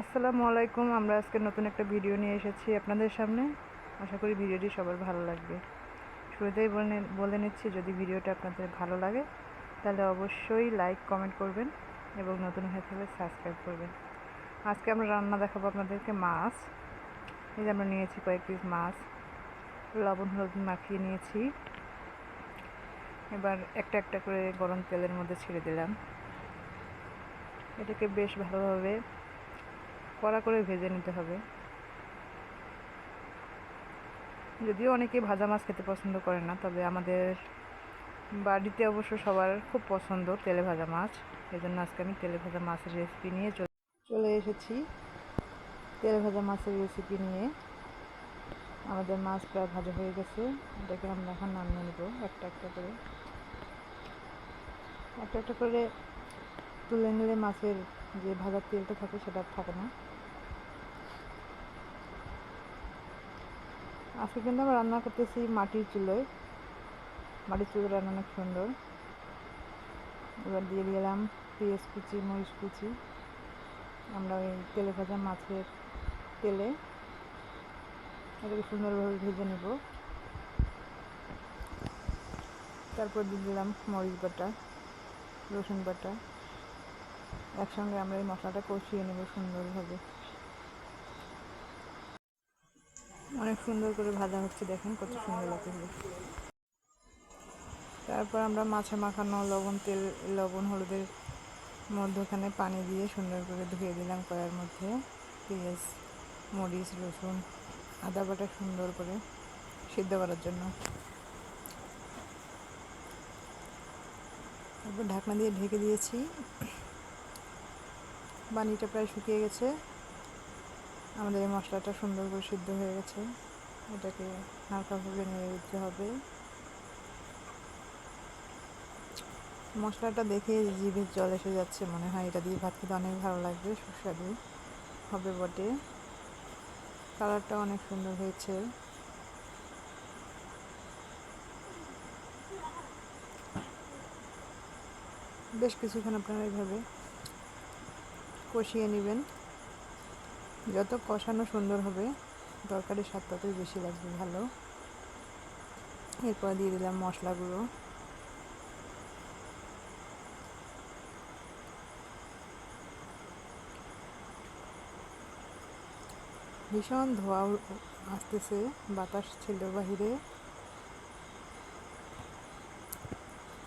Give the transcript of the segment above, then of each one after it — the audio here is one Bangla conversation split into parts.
আসসালামু আলাইকুম, আমরা আজকে নতুন একটা ভিডিও নিয়ে এসেছি আপনাদের সামনে। আশা করি ভিডিওটি সবার ভালো লাগবে। শুরুতেই বলে বলে নিচ্ছি, যদি ভিডিওটা আপনাদের ভালো লাগে, তাহলে অবশ্যই লাইক, কমেন্ট করবেন এবং নতুন হয়ে থাকলে সাবস্ক্রাইব করবেন। আজকে আমরা রান্না দেখাবো আপনাদেরকে মাছ। এই যে আমরা নিয়েছি কয়েক পিস মাছ। লবণ, হলুদ মাখিয়ে নিয়েছি। এবার একটা একটা করে গরম তেলের মধ্যে ছেড়ে দিলাম। এটাকে বেশ ভালোভাবে কড়া করে ভেজে নিতে হবে। যদিও অনেকে ভাজা মাছ খেতে পছন্দ করে না, তবে আমাদের বাড়িতে অবশ্য সবার খুব পছন্দ তেলে ভাজা মাছ। এই জন্য আজকে আমি তেলে ভাজা মাছের রেসিপি নিয়ে চলে এসেছি। তেলে ভাজা মাছের রেসিপি নিয়ে। আমাদের মাছ প্রায় ভাজা হয়ে গেছে। এটাকে আমরা এখন নামিয়ে নেব একটা একটা করে। একটা একটা করে তুলে নিলে মাছের যে ভাজার তেলটা থাকে সেটা থাকে না। আজকে কিন্তু আমরা রান্না করতেছি মাটির চুলোয়। মাটির চুলো রান্না অনেক সুন্দর। এবার দিয়ে দিলাম পেঁয়াজ কুচি, মরিচ কুচি। আমরা ওই তেলে ভাজা মাছের তেলে এটাকে সুন্দরভাবে ভেজে নেব। তারপর দিয়ে দিলাম মরিচ বাটা, রসুন বাটা। একসঙ্গে আমরা এই মশলাটা কষিয়ে নেব সুন্দরভাবে। অনেক সুন্দর করে ভাজা হচ্ছে, দেখেন কত সুন্দর লাগতেছে তারপর আমরা মাছে মাখানো লবণ, তেল, লবণ, হলুদের মধ্যখানে পানি দিয়ে সুন্দর করে ধুয়ে দিলাম কড়ার মধ্যে। পেঁয়াজ, মরিচ, রসুন, আদা বাটা সুন্দর করে সিদ্ধ করার জন্য। তারপর ঢাকনা দিয়ে ঢেকে দিয়েছি। পানিটা প্রায় শুকিয়ে গেছে। আমাদের এই মশলাটা সুন্দর করে সিদ্ধ হয়ে গেছে। এটাকে হালকা হালকাভাবে নেড়ে দিতে হবে। মশলাটা দেখে জিভে জল এসে যাচ্ছে মনে হয়। এটা দিয়ে ভাত খেতে অনেক ভালো লাগবে, সুস্বাদু হবে বটে। কালারটা অনেক সুন্দর হয়েছে। বেশ কিছুক্ষণ আপনারা এইভাবে কষিয়ে নেবেন। যত কষানো সুন্দর হবে তরকারির স্বাদ ততই বেশি লাগবে, ভালো। এরপর দিয়ে দিলাম মশলাগুলো ভীষণ ধোয়া আসতেছে, বাতাস ছিল বাহিরে।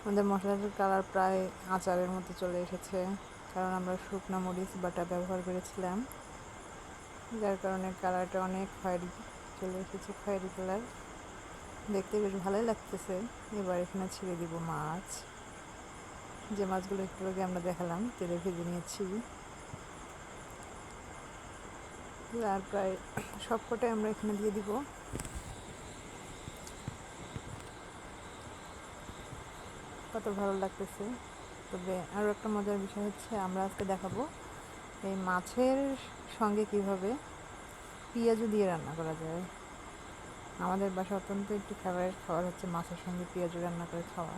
আমাদের মশলাটার কালার প্রায় আচারের মতো চলে এসেছে, কারণ আমরা শুকনো মরিচ, বাটা ব্যবহার করেছিলাম। যার কারণে কালারটা অনেক খয়েরি চলে এসেছে খয়েরি কালার দেখতে বেশ ভালোই লাগতেছে। এবার এখানে ছেড়ে দিব মাছ। যে মাছগুলো একটু আগে আমরা দেখালাম, তেলে ভেজে নিয়েছি। আর প্রায় সবকটাই আমরা এখানে দিয়ে দিব। কত ভালো লাগতেছে। তবে আরও একটা মজার বিষয় হচ্ছে, আমরা আজকে দেখাবো এই মাছের সঙ্গে কীভাবে পেঁয়াজু দিয়ে রান্না করা যায়? আমাদের বাসা অত্যন্ত একটি ফেভারিট খাবার হচ্ছে মাছের সঙ্গে পেঁয়াজু রান্না করে খাওয়া।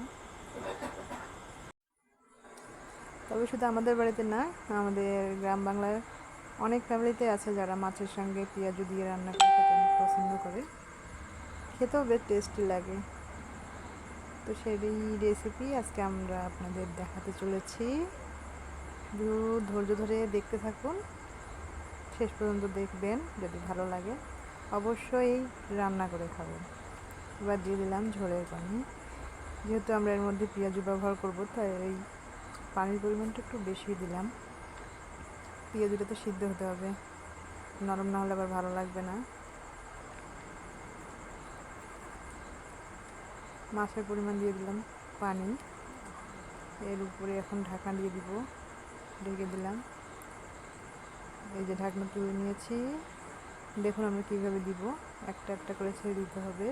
তবে শুধু আমাদের বাড়িতে না, আমাদের গ্রাম বাংলার অনেক ফ্যামিলিতে আছে যারা মাছের সঙ্গে পেঁয়াজু দিয়ে রান্না করে খেতে অনেক পছন্দ করে। খেতেও বেশ টেস্টি লাগে। তো সেই রেসিপি আজকে আমরা আপনাদের দেখাতে চলেছি। ধৈর্য ধরে দেখতে থাকুন। শেষ পর্যন্ত দেখবেন যদি ভালো লাগে। অবশ্যই রান্না করে খাবেন। এবার দিয়ে দিলাম ঝোলের পানি। যেহেতু আমরা এর মধ্যে পেঁয়াজু ব্যবহার করব, তাই এই পানির পরিমাণটা একটু বেশি দিলাম। পেঁয়াজুটা তো সিদ্ধ হতে হবে। নরম না হলে আবার ভালো লাগবে না। মাছের পরিমাণ দিয়ে দিলাম পানি। এর উপরে এখন ঢাকা দিয়ে দিব। ঢেকে দিলাম। এই যে ঢাকনা তুলে নিয়েছি। দেখুন আমরা কীভাবে দিব। একটা একটা করে ছেড়ে দিতে হবে।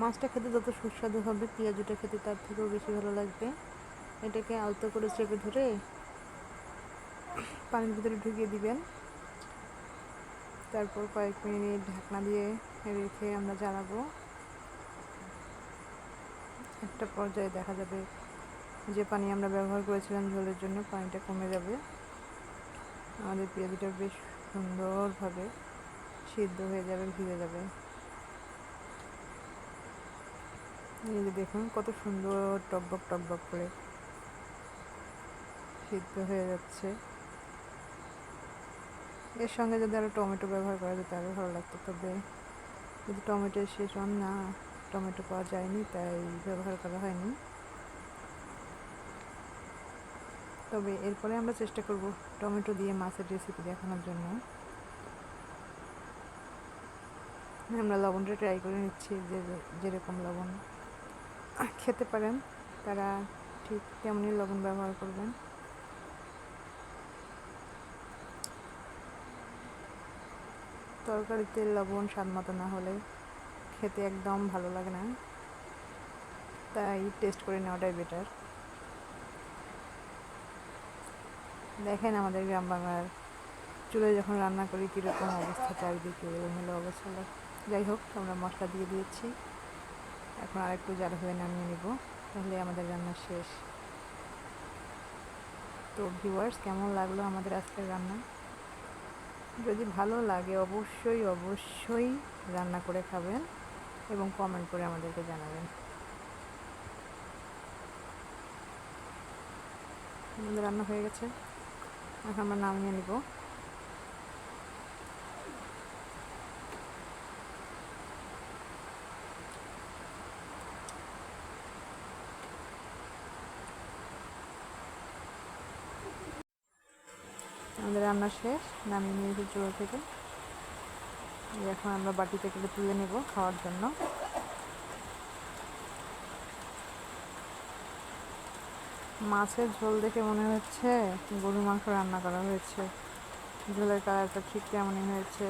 মাছটা খেতে যত সুস্বাদু হবে, পেঁয়াজুটা খেতে তার থেকেও বেশি ভালো লাগবে। এটাকে আলতো করে চেপে ধরে পানির ভিতরে ঢুকিয়ে দিবেন। তারপর কয়েক মিনিট ঢাকনা দিয়ে রেখে আমরা জ্বালাবো। একটা পর্যায়ে দেখা যাবে যে পানি আমরা ব্যবহার করেছিলাম ঝোলের জন্য পানিটা কমে যাবে। আমাদের পেঁয়াজটা বেশ সুন্দরভাবে সিদ্ধ হয়ে যাবে, ভিজে যাবে। এই যে দেখুন, কত সুন্দর টকবক টকবক করে সিদ্ধ হয়ে যাচ্ছে। এর সঙ্গে যদি আরও টমেটো ব্যবহার করা যেত আরও ভালো লাগতো। তবে যদি টমেটো শেষ হন না টমেটো পাওয়া যায়নি, তাই ব্যবহার করা হয়নি। তবে এরপরে আমরা চেষ্টা করব টমেটো দিয়ে মাছের রেসিপি দেখানোর জন্য। আমরা লবণটা ট্রাই করে নিচ্ছি, যে যেরকম লবণ খেতে পারেন, তারা ঠিক তেমনই লবণ ব্যবহার করবেন। তরকারিতে লবণ, স্বাদ মতো না হলে খেতে একদম ভালো লাগে না। তাই টেস্ট করে নেওয়াটাই বেটার দেখেন আমাদের গ্রাম বাংলার চুলে যখন রান্না করি কীরকম অবস্থা, চারিদিকে এলোমেলো অবস্থা। যাই হোক, আমরা মশলা দিয়ে দিয়েছি। এখন আরেকটু জাল হয়ে নামিয়ে নিব। তাহলে আমাদের রান্না শেষ। তো ভিউয়ার্স কেমন লাগল আমাদের আজকের রান্না? যদি ভালো লাগে অবশ্যই অবশ্যই রান্না করে খাবেন এবং কমেন্ট করে আমাদেরকে জানাবেন। আমাদের রান্না হয়ে গেছে। এখন আমরা নামিয়ে নিব। আমাদের রান্না শেষ, নামিয়ে নিয়েছি চুলো থেকে। এখন আমরা বাটি থেকে তুলে নেব খাওয়ার জন্য। মাছের ঝোল দেখে মনে হচ্ছে গরু মাংস রান্না করা হয়েছে। ঝোলের কালারটা ঠিক কেমনই হয়েছে।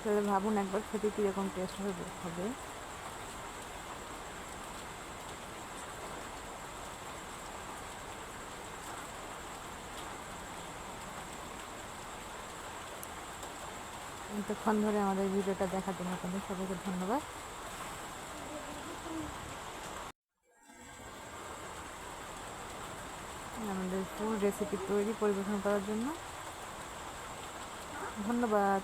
তাহলে ভাবুন একবার খেতে কীরকম টেস্ট হবে হবে। এতক্ষণ ধরে আমাদের ভিডিওটা দেখার জন্য আপনাদের সবাইকে ধন্যবাদ। আমাদের ফুল রেসিপি তৈরি পরিবেশন করার জন্য। ধন্যবাদ।